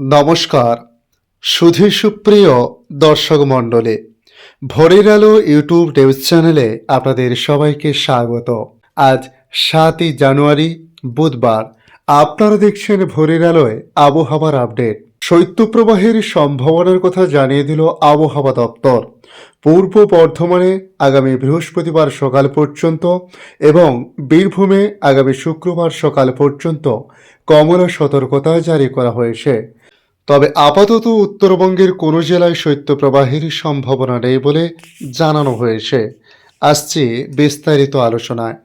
নমস্কার সুধী সুপ্রিয় দর্শক মণ্ডলী, ভোরের আলো ইউটিউব নিউজ চ্যানেলে আপনাদের সবাইকে স্বাগত। আজ সাতই জানুয়ারি, বুধবার, আপনারা দেখছেন ভোরের আলোয় আবহাওয়ার আপডেট। শৈত্যপ্রবাহের সম্ভাবনার কথা জানিয়ে দিল আবহাওয়া দপ্তর। পূর্ব বর্ধমানে আগামী বৃহস্পতিবার সকাল পর্যন্ত এবং বীরভূমে আগামী শুক্রবার সকাল পর্যন্ত কমলা সতর্কতা জারি করা হয়েছে। তবে আপাতত উত্তরবঙ্গের কোনো জেলায় শৈত্যপ্রবাহের সম্ভাবনা নেই বলে জানানো হয়েছে। আসছে বিস্তারিত আলোচনায়।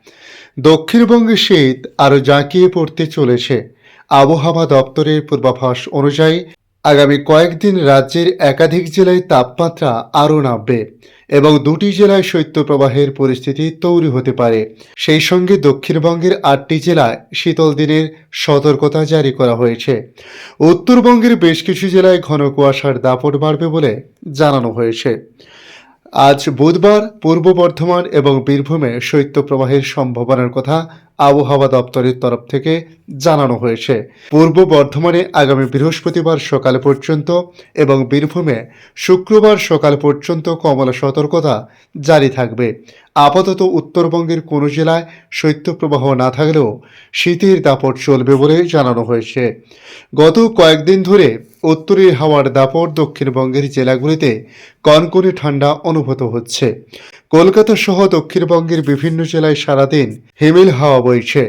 দক্ষিণবঙ্গে শীত আরও জাঁকিয়ে পড়তে চলেছে। আবহাওয়া দপ্তরের পূর্বাভাস অনুযায়ী আগামী কয়েকদিন রাজ্যের একাধিক জেলায় তাপমাত্রা আরও নামবে এবং দুটি জেলায় শৈত্যপ্রবাহের পরিস্থিতি তৈরি হতে পারে। সেই সঙ্গে দক্ষিণবঙ্গের আটটি জেলায় শীতল দিনের সতর্কতা জারি করা হয়েছে। উত্তরবঙ্গের বেশ কিছু জেলায় ঘন কুয়াশার দাপট বাড়বে বলে জানানো হয়েছে। আজ বুধবার পূর্ব বর্ধমান এবং বীরভূমে শৈত্যপ্রবাহের সম্ভাবনার কথা আবহাওয়া দপ্তরের তরফ থেকে জানানো হয়েছে। পূর্ব বর্ধমানে আগামী বৃহস্পতিবার সকাল পর্যন্ত এবং বীরভূমে শুক্রবার সকাল পর্যন্ত কমলা সতর্কতা জারি থাকবে। আপাতত উত্তরবঙ্গের কোনো জেলায় শৈত্যপ্রবাহ না থাকলেও শীতের দাপট চলবে বলে জানানো হয়েছে। গত কয়েকদিন ধরে উত্তরের হাওয়ার দাপট দক্ষিণবঙ্গের জেলাগুলিতে কনকনে ঠান্ডা অনুভূত হচ্ছে। কলকাতা সহ দক্ষিণবঙ্গের বিভিন্ন জেলায় সারাদিন হিমেল হাওয়া বইছে।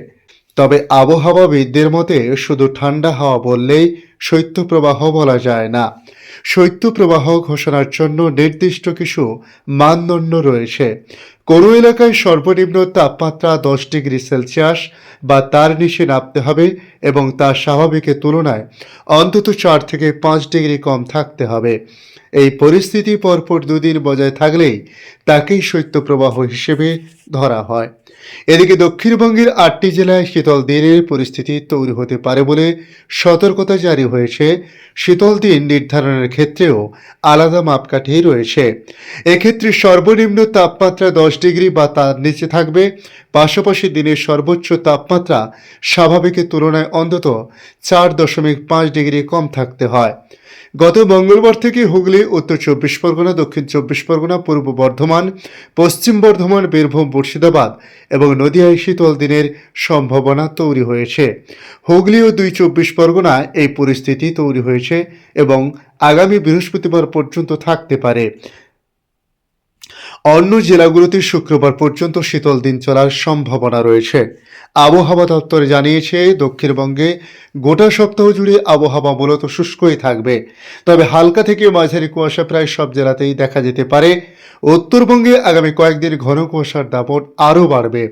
তবে আবহাওয়াবিদদের মতে শুধু ঠান্ডা হাওয়া বললেই শৈত্যপ্রবাহ বলা যায় না। শৈত্যপ্রবাহ ঘোষণার জন্য নির্দিষ্ট কিছু মানদণ্ড রয়েছে। কোনো এলাকায় সর্বনিম্ন তাপমাত্রা দশ ডিগ্রি সেলসিয়াস বা তার নিচে নামতে হবে এবং তা স্বাভাবিকের তুলনায় অন্তত চার থেকে পাঁচ ডিগ্রি কম থাকতে হবে। এই পরিস্থিতি পরপর দুদিন বজায় থাকলেই তাকেই শৈত্যপ্রবাহ হিসেবে ধরা হয়। এদিকে দক্ষিণবঙ্গের আটটি জেলায় শীতল দিনের পরিস্থিতি তৈরি হতে পারে বলে সতর্কতা জারি হয়েছে শীতল দিন নির্ধারণের ক্ষেত্রেও আলাদা মাপকাঠি রয়েছে। এক্ষেত্রে সর্বনিম্ন তাপমাত্রা দশ ডিগ্রি বা তার নিচে থাকবে। পাশাপাশি দিনের সর্বোচ্চ তাপমাত্রা স্বাভাবিকের তুলনায় অন্তত চার দশমিক পাঁচ ডিগ্রি কম থাকতে হয়। গত মঙ্গলবার থেকে হুগলি, উত্তর চব্বিশ পরগনা, দক্ষিণ চব্বিশ পরগনা, পূর্ব বর্ধমান, পশ্চিম বর্ধমান, বীরভূম, মুর্শিদাবাদ এবং নদিয়ায় শীতল দিনের সম্ভাবনা তৈরি হয়েছে। হুগলি ও দুই চব্বিশ পরগনা এই পরিস্থিতি তৈরি হয়েছে এবং আগামী বৃহস্পতিবার পর্যন্ত থাকতে পারে। অন্য জেলাগুলোতে শুক্রবার পর্যন্ত শীতল দিন চলার সম্ভাবনা রয়েছে। আবহাওয়া দপ্তর জানিয়েছে, দক্ষিণবঙ্গে গোটা সপ্তাহ জুড়ে আবহাওয়া মূলত শুষ্কই থাকবে। তবে হালকা থেকে মাঝারি কুয়াশা প্রায় সব জেলাতেই দেখা যেতে পারে। উত্তরবঙ্গে আগামী কয়েকদিন ঘন কুয়াশার দাপট আরও বাড়বে।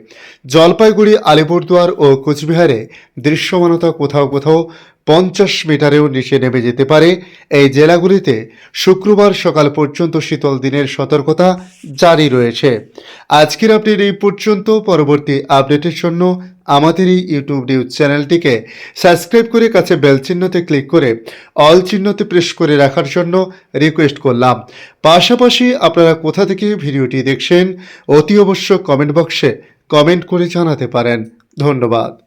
জলপাইগুড়ি, আলিপুরদুয়ার ও কোচবিহারে দৃশ্যমানতা কোথাও কোথাও পঞ্চাশ মিটারেও নিচে নেমে যেতে পারে। এই জেলাগুলিতে শুক্রবার সকাল পর্যন্ত শীতল দিনের সতর্কতা জারি রয়েছে। আজকের আপডেট এই পর্যন্ত। পরবর্তী আপডেটের জন্য আমাদের এই ইউটিউব নিউজ চ্যানেলটিকে সাবস্ক্রাইব করে কাছে বেল চিহ্নতে ক্লিক করে অল চিহ্নতে প্রেস করে রাখার জন্য রিকোয়েস্ট করলাম। পাশাপাশি আপনারা কোথা থেকে ভিডিওটি দেখছেন, অতি অবশ্য কমেন্ট বক্সে কমেন্ট করে জানাতে পারেন। ধন্যবাদ।